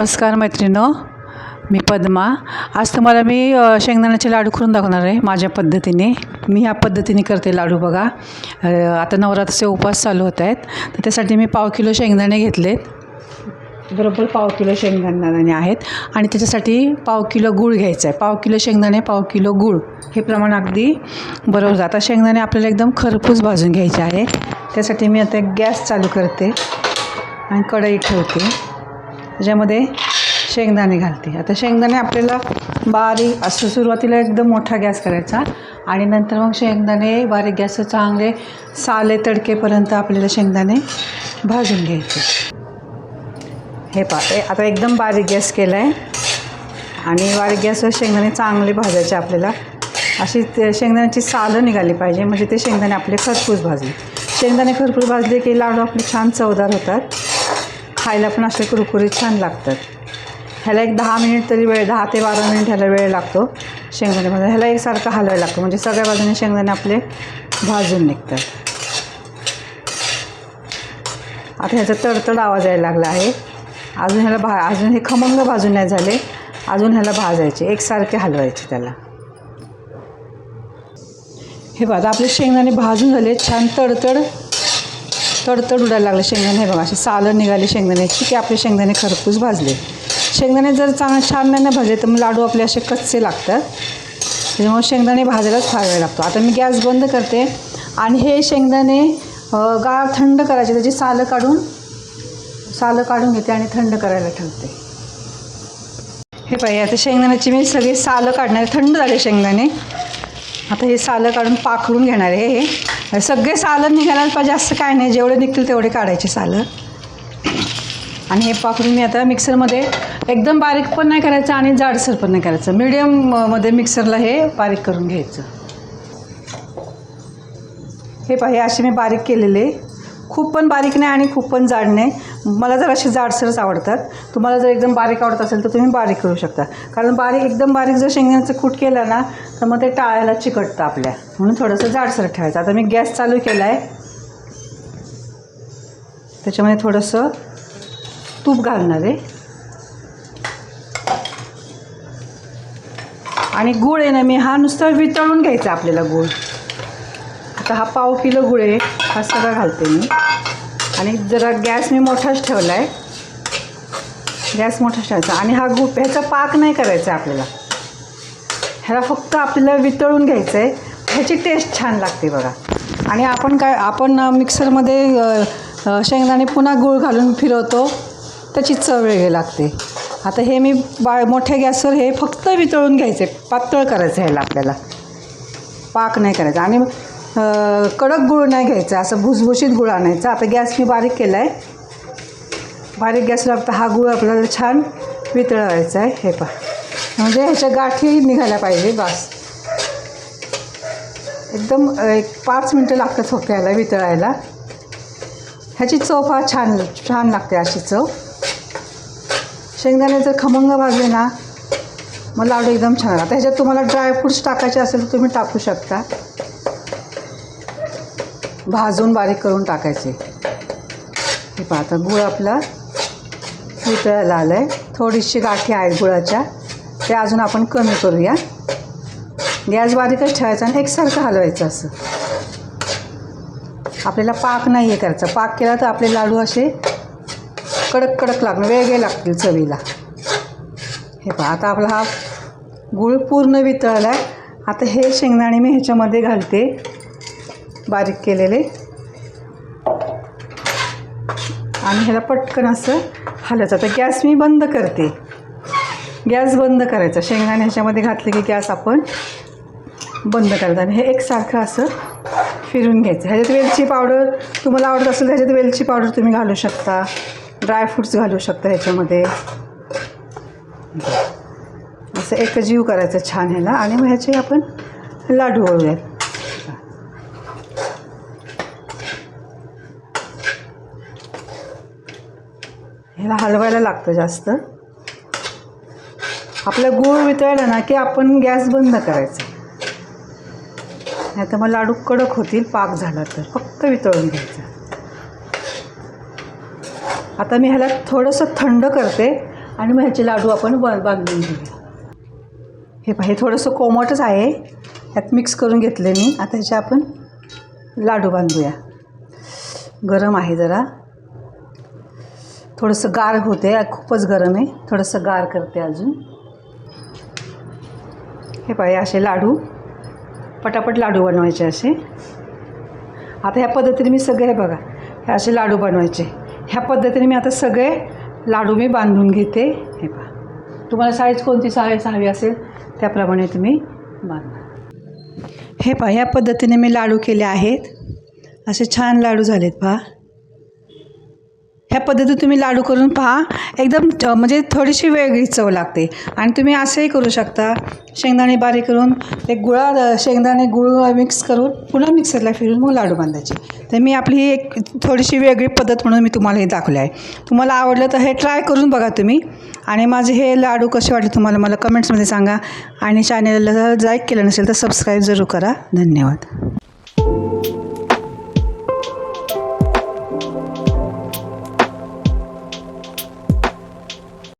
नमस्कार मैत्रिणो मी पद्मा. आज तुम्हाला मी शेंगदाण्याचे लाडू करून दाखवणार आहे माझ्या पद्धतीने. मी ह्या पद्धतीने करते लाडू बघा. आता नवरात्राचे उपवास चालू होत आहेत. तर त्यासाठी मी पाव किलो शेंगदाणे घेतलेत. बरोबर पाव किलो शेंगदाणे आहेत. आणि त्याच्यासाठी पाव किलो गूळ घ्यायचा आहे. पाव किलो शेंगदाणे पाव किलो गूळ. हे प्रमाण अगदी बरोबर आता शेंगदाणे आपल्याला एकदम खरपूस भाजून घ्यायचे आहे. त्यासाठी मी आता गॅस चालू करते आणि कढई ठेवते. त्याच्यामध्ये शेंगदाणे घालते. आता शेंगदाणे आपल्याला बारीक असं सुरुवातीला एकदम मोठा गॅस करायचा आणि नंतर मग शेंगदाणे बारीक गॅस चांगले साले तडकेपर्यंत आपल्याला शेंगदाणे भाजून घ्यायचे. हे पा हे आता एकदम बारीक गॅस केला आहे आणि बारीक गॅसवर शेंगदाणे चांगले भाजायचे आपल्याला. अशी ते शेंगदाण्याची सालं निघाली पाहिजे म्हणजे ते शेंगदाणे आपले खरपूस भाजले. शेंगदाणे खरपूस भाजले की लाडू आपले छान चवदार होतात. खायला पण असे कुरकुरीत छान लागतात. ह्याला एक दहा मिनिट तरी वेळ दहा ते बारा मिनिट ह्याला वेळ लागतो शेंगदाण्यामध्ये. ह्याला एकसारखं हलवायला लागतो. म्हणजे सगळ्या बाजूने शेंगदाणे आपले भाजून निघतात. आता ह्याचा तडतड आवाज यायला लागला आहे. अजून ह्याला भा अजून हे खमंग भाजून नाही झाले. अजून ह्याला भाजायचे. एकसारखे हलवायचे त्याला. हे बघा आपले शेंगदाणे भाजून झाले. छान तडतड. तडतड उडायला लागले. शेंगदाणे हे बघा असे सालं निघाले शेंगदाण्याची की आपले शेंगदाणे खरपूस भाजले. शेंगदाणे जर चांगले छान नाही ना भाजले तर मग लाडू आपले असे कच्चे लागतात. त्याच्यामुळे शेंगदाणे भाजायलाच फार वेळ लागतो. आता मी गॅस बंद करते आणि हे शेंगदाणे गाळ थंड करायचे. त्याची सालं काढून सालं काढून घेते आणि थंड करायला ठेवते. हे पाहिजे आता शेंगदाण्याची मी सगळी सालं काढणार थंड झाले शेंगदाणे. आता हे सालं काढून पाखडून घेणार आहे हे. सगळे सालं निघायला पाहिजे असं काय नाही. जेवढे निघतील तेवढे काढायचे सालं. आणि हे पाकडून मी आता मिक्सरमध्ये एकदम बारीक पण नाही करायचं आणि जाडसर पण नाही करायचं. मिडियममध्ये मिक्सरला हे बारीक करून घ्यायचं. हे पाहिजे असे मी बारीक केलेले. खूप पण बारीक नाही आणि खूप पण जाड नाही. मला जर असे जाडसरच आवडतात तुम्हाला जर एकदम बारीक आवडत असेल तर तुम्ही बारीक करू शकता. कारण बारीक एकदम बारीक जर शेंगदाण्याचं कूट केलं ना तर मग ते टाळायला चिकटतं आपल्या. म्हणून थोडंसं जाडसर ठेवायचं. आता मी गॅस चालू केला आहे त्याच्यामध्ये थोडंसं तूप घालणार आहे. आणि गुळ आहे ना मी हा नुसता वितळून घ्यायचा आपल्याला गुळ. आता हा पाव किलो गुळ आहे हा सगळा घालते मी. आणि जरा गॅस मी मोठाच ठेवला आहे गॅस मोठाच ठेवायचा. आणि हा गुप ह्याचा पाक नाही करायचा आपल्याला. ह्याला फक्त आपल्याला वितळून घ्यायचं आहे ह्याची टेस्ट छान लागते बघा. आणि आपण काय आपण मिक्सरमध्ये शेंगदाणे पुन्हा गूळ घालून फिरवतो. त्याची चव वेगळी लागते. आता हे मी बा मोठ्या गॅसवर हे फक्त वितळून घ्यायचे पातळ करायचं ह्याला आपल्याला. पाक नाही करायचा. आणि कडक गुळ नाही घ्यायचा असं भुसभुशीत गुळ आणायचा. आता गॅस मी बारीक केला आहे बारीक गॅसला आता हा गुळ आपल्याला छान वितळवायचा आहे. हे पा म्हणजे ह्याच्या गाठी निघायला पाहिजे बास. एकदम एक पाच मिनटं लागतात होप्याला वितळायला. ह्याची चव फार छान छान लागते अशी चव. शेंगदाणे जर खमंग भाजले ना मग लाडू एकदम छान आता ह्याच्यात तुम्हाला ड्रायफ्रूट्स टाकायचे असेल तर तुम्ही टाकू शकता. भाजून बारीक करून टाकायचे. हे पहा आता गुळ आपला वितळायला आलं आहे थोडीशी गाठी आहेत गुळाच्या. ते अजून आपण कमी करूया. गॅस बारीकच ठेवायचा आणि एकसारखं हलवायचं असं. आपल्याला पाक नाही आहे करायचा. पाक केला तर आपले लाडू असे कडक कडक लागणं वेगळे लागतील चवीला. हे पहा आता आपला हा गूळ पूर्ण वितळला आहे आता हे शेंगदाणे मी ह्याच्यामध्ये घालते. बारीक केलेले. आणि ह्याला पटकन असं हलायचं आता गॅस मी बंद करते. गॅस बंद करायचा. शेंगदाणे ह्याच्यामध्ये घातले की गॅस आपण बंद करायचा. आणि हे एकसारखं असं फिरून घ्यायचं. ह्याच्यात वेलची पावडर तुम्हाला आवडत असेल तर ह्याच्यात वेलची पावडर तुम्ही घालू शकता. ड्रायफ्रूट्स घालू शकता ह्याच्यामध्ये. असं एकजीव करायचं छान ह्याला. आणि मग ह्याचे आपण लाडू वळूयात. ह्याला हलवायला लागतं जास्त. आपला गूळ वितळला ना की आपण गॅस बंद करायचा. नाही तर मग लाडू कडक होतील पाक झाला तर. फक्त वितळून घ्यायचा. आता मी ह्याला थोडंसं थंड करते आणि मग ह्याचे लाडू आपण ब बांधून घेऊया. हे पहा हे थोडंसं कोमटच आहे. ह्यात मिक्स करून घेतले मी. आता ह्याचे आपण लाडू बांधूया. गरम आहे जरा. थोडंसं गार होते खूपच गरम आहे. थोडंसं गार करते अजून. हे पाहिजे असे लाडू. पटापट लाडू बनवायचे असे. आता ह्या पद्धतीने मी सगळे हे बघा हे असे लाडू बनवायचे. ह्या पद्धतीने मी आता सगळे लाडू मी बांधून घेते. हे पहा. तुम्हाला साईज कोणती साईज हवी असेल त्याप्रमाणे तुम्ही बांधा. हे पहा ह्या पद्धतीने मी लाडू केले आहेत. असे छान लाडू झालेत पहा. ह्या पद्धती तुम्ही लाडू करून पहा. एकदम म्हणजे थोडीशी वेगळी चव लागते. आणि तुम्ही असंही करू शकता. शेंगदाणे बारीक करून ते गुळा शेंगदाणे गुळ मिक्स करून पुन्हा मिक्सरला फिरून मग लाडू बांधायचे. तर मी आपली ही एक थोडीशी वेगळी पद्धत म्हणून मी तुम्हाला हे दाखवले आहे. तुम्हाला आवडलं तर हे ट्राय करून बघा तुम्ही. आणि माझे हे लाडू कसे वाटले तुम्हाला मला कमेंट्समध्ये सांगा. आणि चॅनलला लाईक केलं नसेल तर सबस्क्राईब जरूर करा. धन्यवाद.